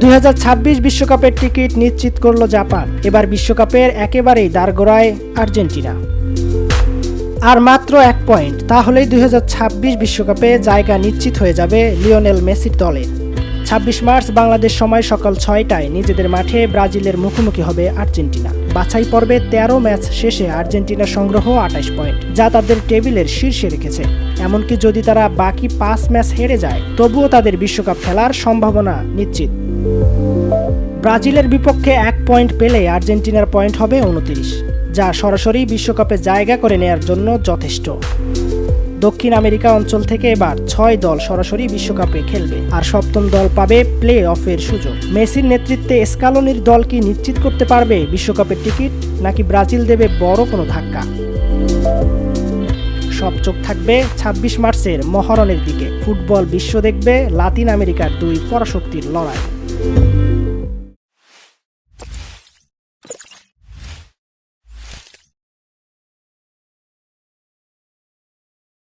দুই বিশ্বকাপের টিকিট নিশ্চিত করল জাপান। এবার বিশ্বকাপের একেবারেই দাঁড়গোড়ায় আর্জেন্টিনা। আর মাত্র এক পয়েন্ট, তাহলেই দুই বিশ্বকাপে জায়গা নিশ্চিত হয়ে যাবে লিওনেল মেসির দলের ছাব্বিশ মার্চ, বাংলাদেশ সময় সকাল ছয়টায়, নিজেদের মাঠে ব্রাজিলের মুখোমুখি হবে আর্জেন্টিনা। বাছাই পর্বে তেরো ম্যাচ শেষে আর্জেন্টিনার সংগ্রহ আঠাশ পয়েন্ট, যা তাদের টেবিলের শীর্ষে রেখেছে। এমনকি যদি তারা বাকি পাঁচ ম্যাচ হেরে যায়, তবুও তাদের বিশ্বকাপ খেলার সম্ভাবনা নিশ্চিত। ব্রাজিলের বিপক্ষে এক পয়েন্ট পেলে আর্জেন্টিনার পয়েন্ট হবে উনত্রিশ, যা সরাসরি বিশ্বকাপে জায়গা করে নেয়ার জন্য যথেষ্ট। দক্ষিণ আমেরিকা অঞ্চল থেকে এবার ছয় দল সরাসরি বিশ্বকাপে খেলবে। আর সপ্তম দল পাবে প্লে অফের সুযোগ। মেসির নেতৃত্বে স্কালোনির দল কি নিশ্চিত করতে পারবে বিশ্বকাপের টিকিট, নাকি ব্রাজিল দেবে বড় কোনো ধাক্কা? সব চোখ থাকবে ২৬ মার্চের মহরণের দিকে। ফুটবল বিশ্ব দেখবে, লাতিন আমেরিকার দুই পরাশক্তির লড়াই।